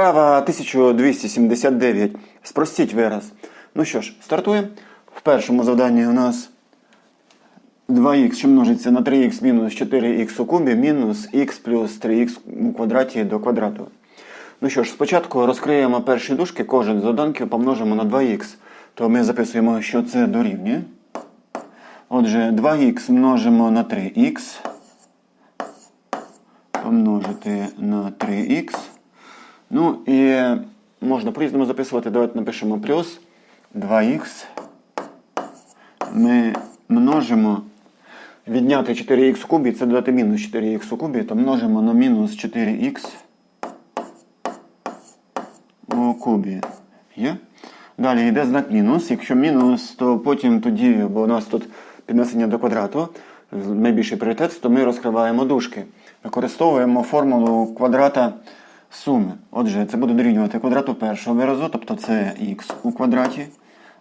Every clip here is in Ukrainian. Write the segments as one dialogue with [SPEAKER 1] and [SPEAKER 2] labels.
[SPEAKER 1] Вправа 1279. Спростіть вираз. Ну що ж, стартуємо. В першому завданні у нас 2х, що множиться на 3х мінус 4х у кубі мінус х плюс 3х у квадраті до квадрату. Ну що ж, спочатку розкриємо перші дужки, кожен з доданків помножимо на 2х. То ми записуємо, що це дорівнює. Отже, 2х множимо на 3х. Помножити на 3х. Ну і можна по-різному записувати. Давайте напишемо плюс 2х. Ми множимо. Відняти 4х у кубі, це додати мінус 4х у кубі, то множимо на мінус 4х у кубі. Є? Далі йде знак мінус. Якщо мінус, то потім тоді, бо у нас тут піднесення до квадрату, найбільший пріоритет, то ми розкриваємо дужки. Використовуємо формулу квадрата суми. Отже, це буде дорівнювати квадрату першого виразу, тобто це х у квадраті.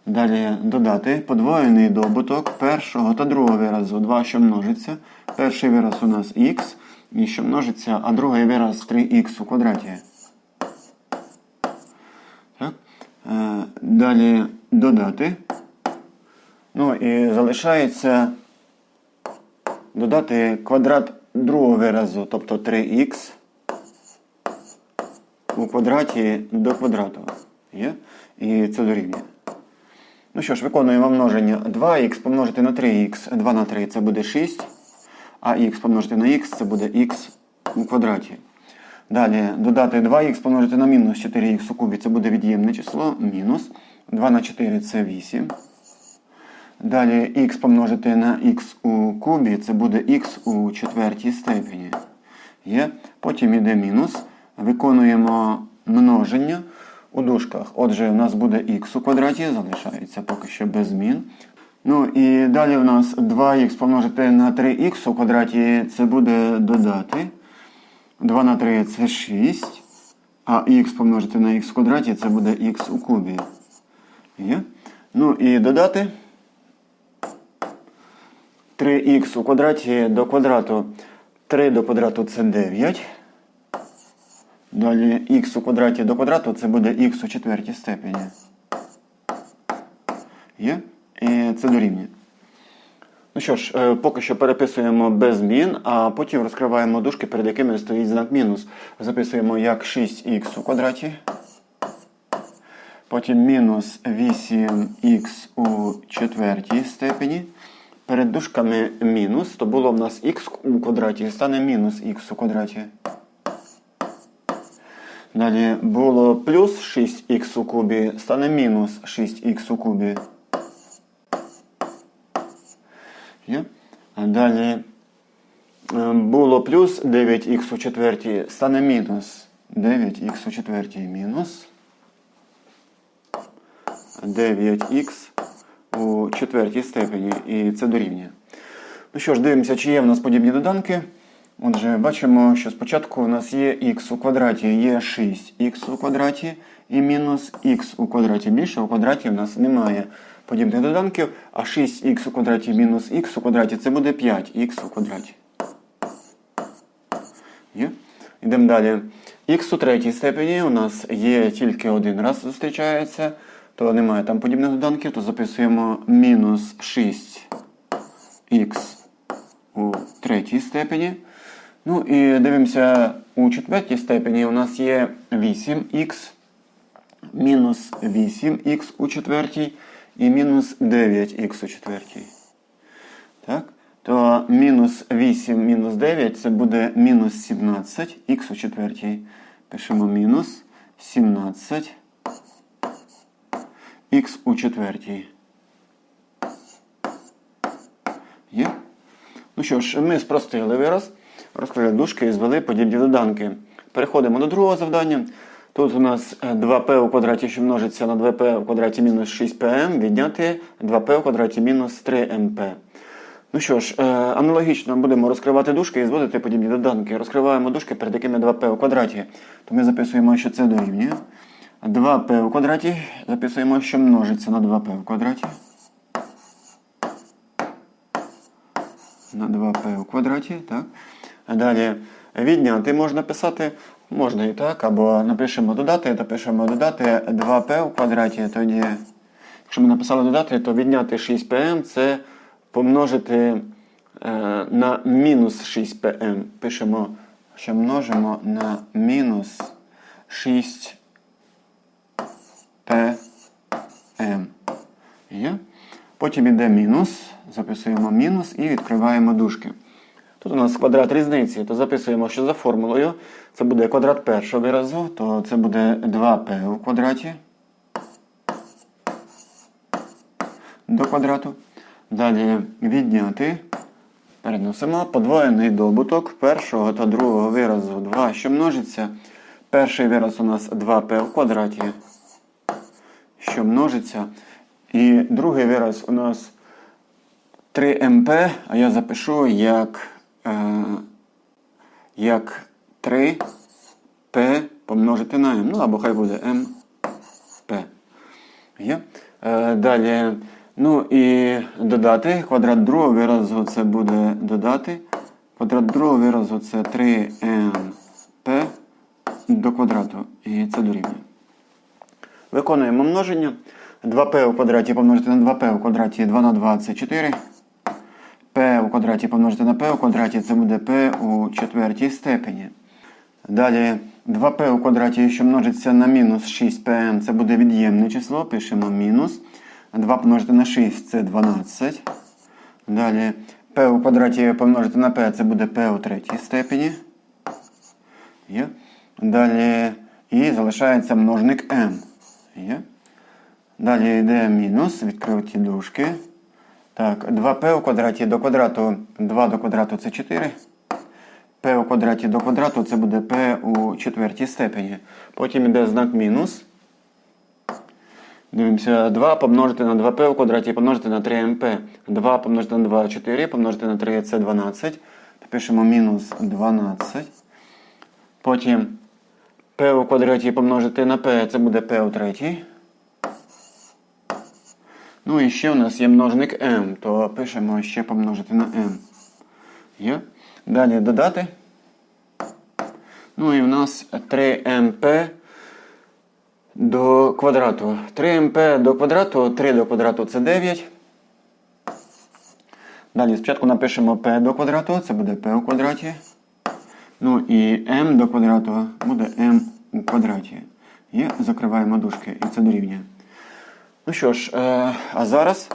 [SPEAKER 1] Далі додати подвоєний добуток першого та другого виразу. 2, що множиться. Перший вираз у нас х, і що множиться, а другий вираз 3х у квадраті. Так. Е, Далі додати. Ну і залишається додати квадрат другого виразу, тобто 3х у квадраті до квадрату. Є? І це дорівнює. Ну що ж, виконуємо множення 2х помножити на 3х, 2 на 3 це буде 6, а х помножити на х це буде х у квадраті. Далі додати 2х помножити на мінус 4х у кубі, це буде від'ємне число, мінус. 2 на 4 це 8. Далі х помножити на х у кубі, це буде х у четвертій степені. Є. Потім йде мінус. Виконуємо множення у дужках. Отже, у нас буде х у квадраті, залишається поки що без змін. Ну і далі у нас 2х помножити на 3х у квадраті, це буде додати. 2 на 3 це 6. А х помножити на х в квадраті, це буде х у кубі. Є? Ну і додати 3х у квадраті до квадрату. 3 до квадрату це 9. Далі х у квадраті до квадрату це буде х у четвертій степені. Є? І це дорівнює. Ну що ж, е, поки що переписуємо без змін, а потім розкриваємо дужки, перед якими стоїть знак мінус. Записуємо як 6х у квадраті. Потім мінус 8х у четвертій степені. Перед дужками мінус, то було в нас х у квадраті, стане мінус х у квадраті. Далі було плюс 6х у кубі, стане мінус 6х у кубі. А далі е, було плюс 9х у четвертій, стане мінус 9х у четвертій мінус 9х у четвертій степені. І це дорівнює. Ну що ж, дивимося, чи є в нас подібні доданки. Отже, бачимо, що спочатку у нас є х у квадраті, є 6х у квадраті і мінус х у квадраті. Більше у квадраті в нас немає подібних доданків, а 6х у квадраті мінус х у квадраті це буде 5х у квадраті. Є? Йдемо далі. Х у третій степені у нас є тільки один раз зустрічається, то немає там подібних доданків, то записуємо мінус 6х у третій степені. Ну і дивимося, у четвертій степені у нас є 8х, мінус 8х у четвертій і мінус 9х у четвертій. Так? То мінус 8 мінус 9 це буде мінус 17 х у четвертій. Пишемо мінус 17 х у четвертій. Є? Ну що ж, ми спростили вираз, розкрили дужки і звели подібні доданки. Переходимо до другого завдання. Тут у нас 2p у квадраті, що множиться на 2p у квадраті мінус 6pm, відняти 2p у квадраті мінус 3mp. Ну що ж, е, аналогічно будемо розкривати дужки і зводити подібні доданки. Розкриваємо дужки, перед якими 2p у квадраті. То ми записуємо, що це дорівнює. 2p у квадраті записуємо, що множиться на 2p у квадраті. На 2p у квадраті. так. Далі відняти можна писати Можна і так, або напишемо додати, то пишемо додати 2p у квадраті. Тоді, якщо ми написали додати, то відняти 6pm це помножити е, на мінус 6pm. Пишемо, що множимо на мінус 6pm. Є? Потім йде мінус, записуємо мінус і відкриваємо дужки. Тут у нас квадрат різниці, то записуємо, що за формулою це буде квадрат першого виразу, то це буде 2p у квадраті до квадрату. Далі відняти. Переносимо подвоєний добуток першого та другого виразу 2, що множиться. Перший вираз у нас 2p у квадраті, що множиться. І другий вираз у нас 3mp, а я запишу як, е, як 3p помножити на m. Ну або хай буде mp. Є? Е, далі. Ну і додати. Квадрат другого виразу це буде додати. Квадрат другого виразу це 3mp до квадрату. І це дорівнює. Виконуємо множення. 2p у квадраті помножити на 2p у квадраті 2 на 2 це 4. P у квадраті помножити на p у квадраті це буде p у четвертій степені. Далі 2p у квадраті, що множиться на мінус 6pm, це буде від'ємне число. Пишемо мінус. 2 помножити на 6 це 12. Далі p у квадраті помножити на p це буде p у третій степені. Є. Далі і залишається множник m. Є. Далі йде мінус, відкриті дужки. Так, 2p у квадраті до квадрату 2 до квадрату це 4. p у квадраті до квадрату це буде p у четвертій степені. Потім йде знак мінус. Дивимося, 2 помножити на 2p у квадраті помножити на 3mp. 2 помножити на 2 4, помножити на 3 це 12. Пишемо мінус 12. Потім p у квадраті помножити на p, це буде p у третій. Ну і ще у нас є множник m, то пишемо ще помножити на m. Є. Далі додати. Ну і в нас 3mp до квадрату. 3mp до квадрату, 3 до квадрату це 9. Далі спочатку напишемо p до квадрату, це буде p у квадраті. Ну і m до квадрату буде m у квадраті. І закриваємо дужки, і це дорівнює. Ну що ж, е, а зараз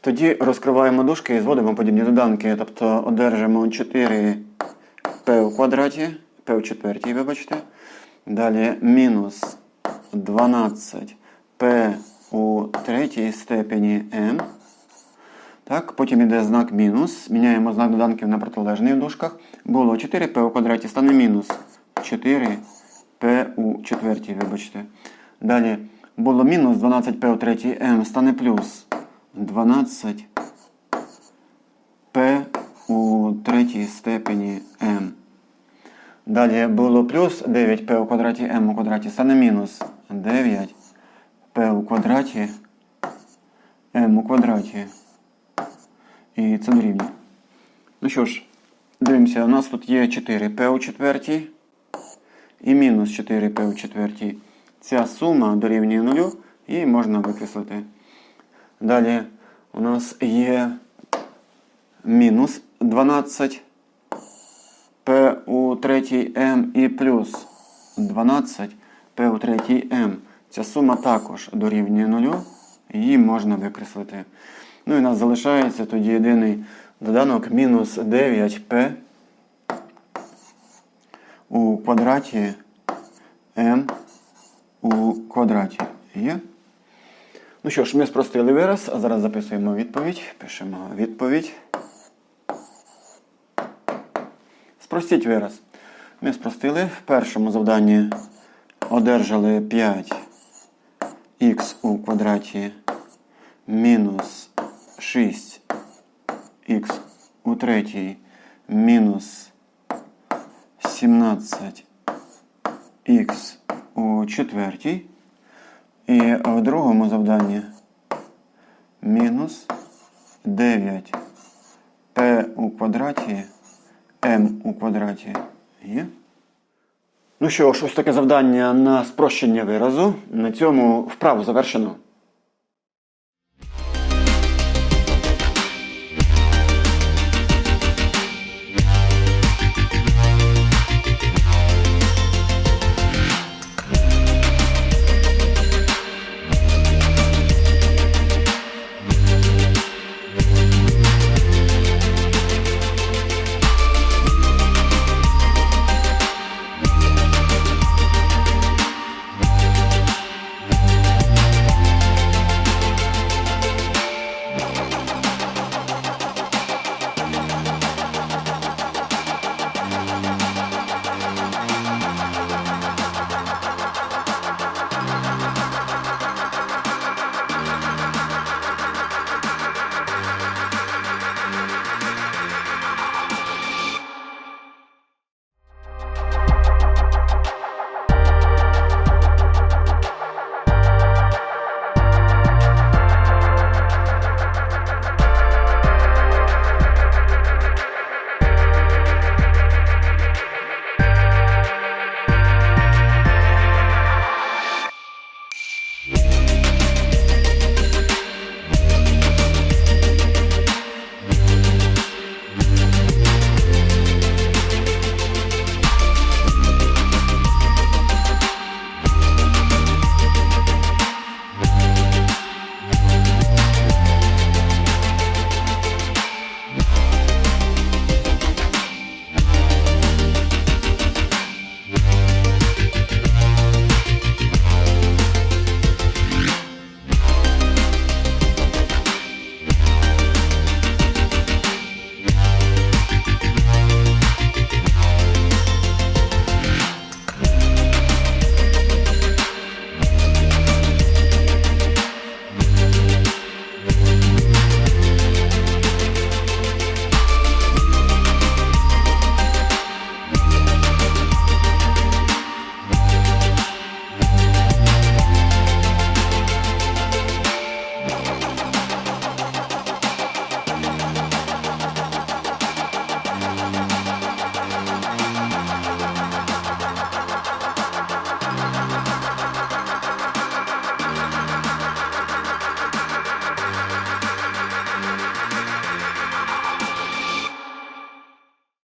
[SPEAKER 1] тоді розкриваємо дужки і зводимо подібні доданки. Тобто одержимо 4p у квадраті, p у четвертій, вибачте. Далі мінус 12p у третій степені m. Так, Потім йде знак мінус. Міняємо знак доданків на протилежний в дужках. Було 4p у квадраті стане мінус 4p у четвертій, вибачте. Далі було мінус 12p у третій m стане плюс 12p у третій степені m. Далі було плюс 9p у квадраті m у квадраті стане мінус 9p у квадраті m у квадраті. І це дорівнює. Ну що ж, дивимося, у нас тут є 4p у четвертій і мінус 4p у четвертій. Ця сума дорівнює нулю і можна викреслити. Далі у нас є мінус 12 p у третій m і плюс 12 p у третій m. Ця сума також дорівнює нулю, її можна викреслити. Ну і у нас залишається тоді єдиний доданок мінус 9p у квадраті m у квадраті. Є? Ну що ж, ми спростили вираз, а зараз записуємо відповідь. Пишемо відповідь. Спростіть вираз. Ми спростили. В першому завданні одержали 5х у квадраті мінус 6х у третій мінус 17х у четвертій. І в другому завданні мінус 9p у квадраті m у квадраті є. Ну що ж, ось таке завдання на спрощення виразу. На цьому вправу завершено.